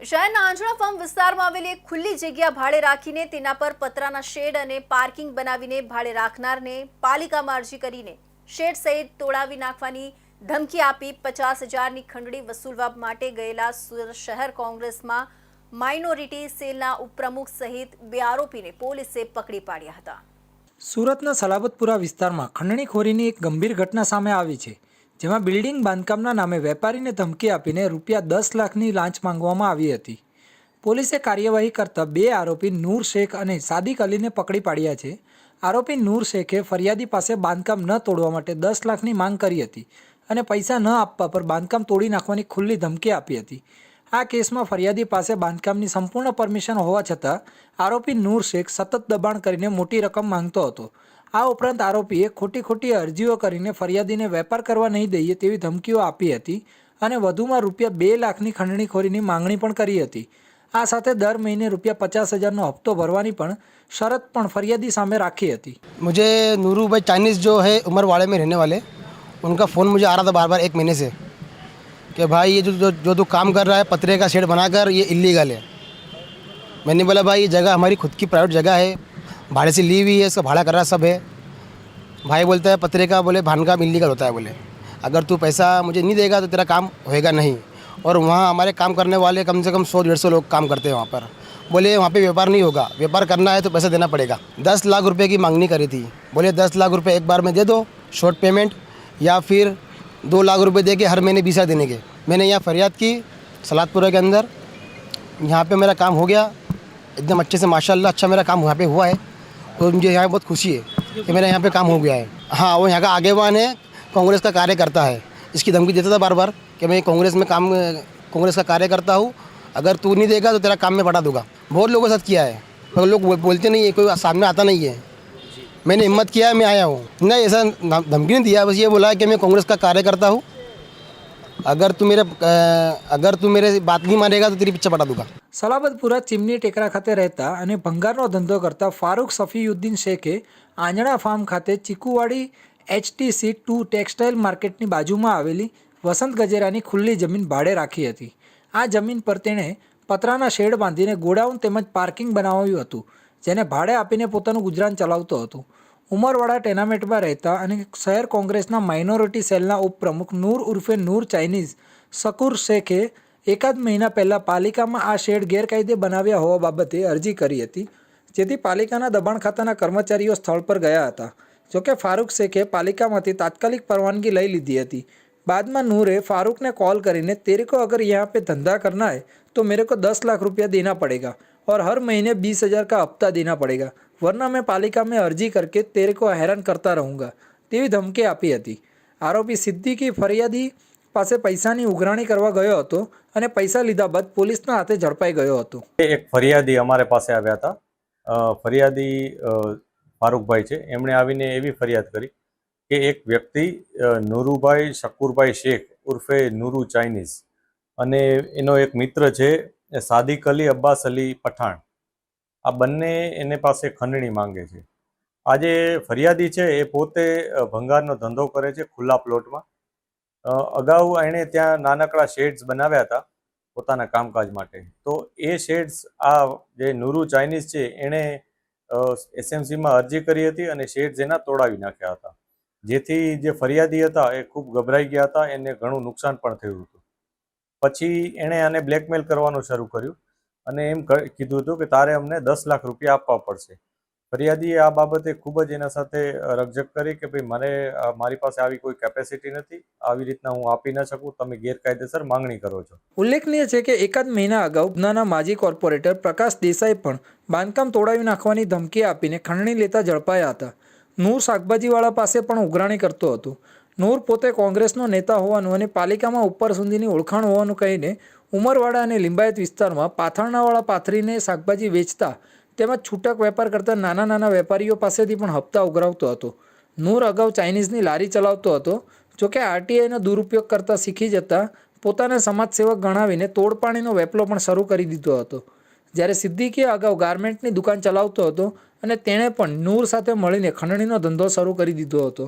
શહેરના આંજણા ફાર્મ વિસ્તારમાં આવેલી એક ખુલ્લી જગ્યા ભાડે રાખીને તેના પર પતરાના શેડ અને પાર્કિંગ બનાવીને ભાડે રાખનારને પાલિકામાં અરજી કરીને શેડ સહિત તોડાવી નાખવાની ધમકી આપી પચાસ હજારની ખંડણી વસૂલવા માટે ગયેલા શહેર કોંગ્રેસમાં માઇનોરિટી સેલના ઉપપ્રમુખ સહિત બે આરોપીને પોલીસે પકડી પાડ્યા હતા. સુરતના સલાબતપુરા વિસ્તારમાં ખંડણીખોરીની એક ગંભીર ઘટના સામે આવી છે. જેમાં બિલ્ડિંગ બાંધકામના નામે વેપારીને ધમકી આપીને રૂપિયા દસ લાખની લાંચ માંગવામાં આવી હતી. પોલીસે કાર્યવાહી કરતા બે આરોપી નૂર શેખ અને સાદિક અલીને પકડી પાડ્યા છે. આરોપી નૂર શેખે ફરિયાદી પાસે બાંધકામ ન તોડવા માટે દસ લાખની માંગ કરી હતી અને પૈસા ન આપવા પર બાંધકામ તોડી નાખવાની ખુલ્લી ધમકી આપી હતી. આ કેસમાં ફરિયાદી પાસે બાંધકામની સંપૂર્ણ પરમિશન હોવા છતાં આરોપી નૂર શેખ સતત દબાણ કરીને મોટી રકમ માંગતો હતો. આ ઉપરાંત આરોપીએ ખોટી ખોટી અરજીઓ કરીને ફરિયાદીને વેપાર કરવા નહીં દઈએ તેવી ધમકીઓ આપી હતી અને વધુમાં રૂપિયા બે લાખની ખંડણીખોરીની માંગણી પણ કરી હતી આ સાથે દર મહિને રૂપિયા પચાસ હજારનો હપ્તો ભરવાની પણ શરત પણ ફરિયાદી સામે રાખી હતી मुझे नूरू भाई चाइनीज़ जो है उमरवाड़े में रहने वाले उनका फ़ोन मुझे आ रहा था बार बार एक महीने से कि भाई ये जो जो जो तू काम कर रहा है पतरे का शेड बनाकर ये इलीगल है मैंने बोला भाई ये जगह हमारी खुद की प्राइवेट जगह है भाड़े से ली हुई है, इसका भाड़ा कर रहा सब है। भाई बोलता है, पतरे का बोले, भान काम इलीगल होता है बोले। अगर तू पैसा मुझे नहीं देगा तो तेरा काम होएगा नहीं। और वहाँ हमारे काम करने वाले कम से कम सौ, डेढ़ सौ लोग काम करते हैं वहाँ पर। बोले, वहाँ पे व्यापार नहीं होगा। व्यापार करना है तो पैसा देना पड़ेगा। दस लाख रुपए की मांगनी करी थी। बोले, दस लाख रुपए एक बार में दे दो शॉर्ट पेमेंट या फिर दो लाख रुपए दे के हर महीने बीस देने के। मैंने यहाँ फरियाद की, सलादपुरा के अंदर। यहाँ पर मेरा काम हो गया। एकदम अच्छे से माशाल्लाह अच्छा मेरा काम यहाँ पे हुआ है। तो मुझे यहाँ बहुत खुशी है कि मेरा यहाँ पे काम हो गया है। हाँ वो यहाँ का आगेवान है, कांग्रेस का कार्य करता है। इसकी धमकी देता था बार बार कि मैं कांग्रेस में काम, कांग्रेस का कार्य करता हूँ, अगर तू नहीं देगा तो तेरा काम में बढ़ा दूँगा। बहुत लोगों के साथ किया है, पर लोग बोलते नहीं है, कोई सामने आता नहीं है। मैंने हिम्मत किया है, मैं आया हूँ। नहीं ऐसा धमकी नहीं दिया, बस ये बोला कि मैं कांग्रेस का कार्य करता हूँ। अगर तू मेरे अगर तू मेरे बात नहीं मानेगा तो तेरी पीछे पटा दूँगा। સલાબતપુરા ચીમની ટેકરા ખાતે રહેતા અને ભંગારનો ધંધો કરતા ફારૂક સફીયુદ્દીન શેખે આંજણા ફાર્મ ખાતે ચીકુવાડી એચટીસી ટુ ટેક્સટાઇલ માર્કેટની બાજુમાં આવેલી વસંત ગજેરાની ખુલ્લી જમીન ભાડે રાખી હતી. આ જમીન પર તેણે પતરાના શેડ બાંધીને ગોડાઉન તેમજ પાર્કિંગ બનાવ્યું હતું, જેને ભાડે આપીને પોતાનું ગુજરાન ચલાવતો હતો. ઉમરવાડા ટેનામેન્ટમાં રહેતા અને શહેર કોંગ્રેસના માઇનોરિટી સેલના ઉપપ્રમુખ નૂર ઉર્ફે નૂર ચાઇનીઝ શકુર શેખે એકાદ મહિના પહેલાં પાલિકામાં આ શેડ ગેરકાયદે બનાવ્યા હોવા બાબતે અરજી કરી હતી જેથી પાલિકાના દબાણ ખાતાના કર્મચારીઓ સ્થળ પર ગયા હતા જોકે ફારૂક શેખે પાલિકામાંથી તાત્કાલિક પરવાનગી લઈ લીધી હતી બાદમાં નૂરે फारूक कॉल કરીને तेरे को अगर यहाँ पे धंधा करना है तो मेरे को दस लाख रुपया देना पड़ेगा और हर महीने बीस हज़ार का हफ्ता देना पड़ेगा वरना मैं पालिका में अर्जी करके तेरे को हैरान करता रहूँगा તેવી ધમકી આપી હતી આરોપી સિદ્દીકી ફરિયાદી પાસે પૈસાની ઉઘરાણી કરવા ગયો હતો અને પૈસા લીધા બાદ પોલીસના હાથે ઝડપાઈ ગયો હતો. એક ફરિયાદી અમારે પાસે આવ્યા હતા. ફરિયાદી ફારૂકભાઈ છે. એમણે આવીને એવી ફરિયાદ કરી કે એક વ્યક્તિ નુરુભાઈ શકુરભાઈ શેખ ઉર્ફે નુરુ ચાઇનીઝ અને એનો એક મિત્ર છે સાદિક અલી અબ્બાસ અલી પઠાણ. આ બંને એને પાસે ખંડણી માંગે છે. આજે ફરિયાદી છે, એ પોતે ભંગારનો ધંધો કરે છે ખુલ્લા પ્લોટમાં. અગાઉ એણે ત્યાં નાનકડા શેડ્સ બનાવ્યા હતા પોતાના કામકાજ માટે. તો એ શેડ્સ આ જે નુરુ ચાઇનીઝ છે, એણે એસએમસીમાં અરજી કરી હતી અને શેડ્સ એના તોડાવી નાખ્યા હતા. જેથી જે ફરિયાદી હતા એ ખૂબ ગભરાઈ ગયા હતા, એને ઘણું નુકસાન પણ થયું હતું. પછી એણે આને બ્લેકમેલ કરવાનું શરૂ કર્યું અને એમ કીધું હતું કે તારે અમને દસ લાખ રૂપિયા આપવા પડશે. ફરિયાદીએ આ બાબતે ખૂબ જ એના સાથે રકઝક કરી કે ભાઈ મને મારી પાસે આવી કોઈ કેપેસિટી નથી, આવી રીતના હું આપી ન શકું, તમે ગેરકાયદેસર માંગણી કરો છો. ઉલ્લેખનીય છે કે એકાદ મહિના અગાઉ ઉધનાના માજી કોર્પોરેટર પ્રકાશ દેસાઈ પણ બાંધકામ તોડાવી નાખવાની ધમકી આપીને ખંડણી લેતા ઝડપાયા હતા. નૂર શાકભાજીવાળા પાસે પણ ઉઘરાણી કરતો હતો. નૂર પોતે કોંગ્રેસનો નેતા હોવાનું અને પાલિકામાં ઉપર સુધીની ઓળખાણ હોવાનું કહીને ઉમરવાડા અને લિંબાયત વિસ્તારમાં પાથરણાવાળા પાથરીને શાકભાજી વેચતા તેમજ છૂટક વેપાર કરતા નાના નાના વેપારીઓ પાસેથી પણ હપ્તા ઉઘરાવતો હતો. નૂર અગાઉ ચાઇનીઝની લારી ચલાવતો હતો, જોકે આરટીઆઈનો દુરુપયોગ કરતા શીખી જતા પોતાને સમાજસેવક ગણાવીને તોડપાણીનો વેપલો પણ શરૂ કરી દીધો હતો. જ્યારે સિદ્દીકીએ અગાઉ ગાર્મેન્ટની દુકાન ચલાવતો હતો અને તેણે પણ નૂર સાથે મળીને ખંડણીનો ધંધો શરૂ કરી દીધો હતો.